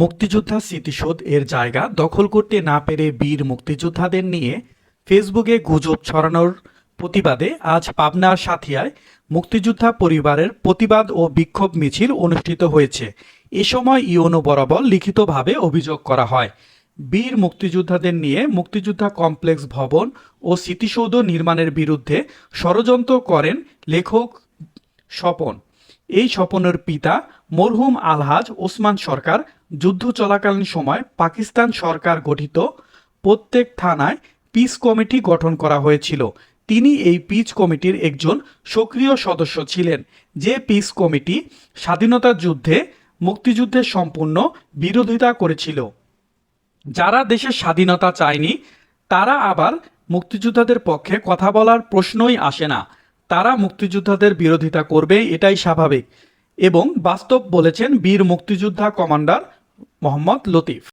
মুক্তিযোদ্ধা স্মৃতিসৌধ এর জায়গা দখল করতে না পেরে বীর মুক্তিযোদ্ধাদের নিয়ে ফেসবুকে গুজব ছড়ানোর প্রতিবাদে আজ পাবনার সাথিয়ায় মুক্তিযোদ্ধা পরিবারের প্রতিবাদ ও বিক্ষোভ মিছিল অনুষ্ঠিত হয়েছে। এ সময় ইওনো বরাবর লিখিতভাবে অভিযোগ করা হয়। বীর মুক্তিযোদ্ধাদের নিয়ে মুক্তিযোদ্ধা কমপ্লেক্স ভবন ও স্মৃতিসৌধ নির্মাণের বিরুদ্ধে ষড়যন্ত্র করেন লেখক স্বপন। এই স্বপনের পিতা মরহুম আলহাজ ওসমান সরকার যুদ্ধ চলাকালীন সময় পাকিস্তান সরকার গঠিত। প্রত্যেক থানায় পিস কমিটি গঠন করা হয়েছিল। তিনি এই পিচ কমিটির একজন সক্রিয় সদস্য ছিলেন। যে পিস কমিটি স্বাধীনতা যুদ্ধে মুক্তিযুদ্ধের সম্পূর্ণ বিরোধিতা করেছিল। যারা দেশের স্বাধীনতা চায়নি, তারা আবার মুক্তিযোদ্ধাদের পক্ষে কথা বলার প্রশ্নই আসে না। তারা মুক্তিযোদ্ধাদের বিরোধিতা করবে এটাই স্বাভাবিক। এবং বাস্তব বলেছেন বীর মুক্তিযোদ্ধা কমান্ডার মোহাম্মদ লতিফ।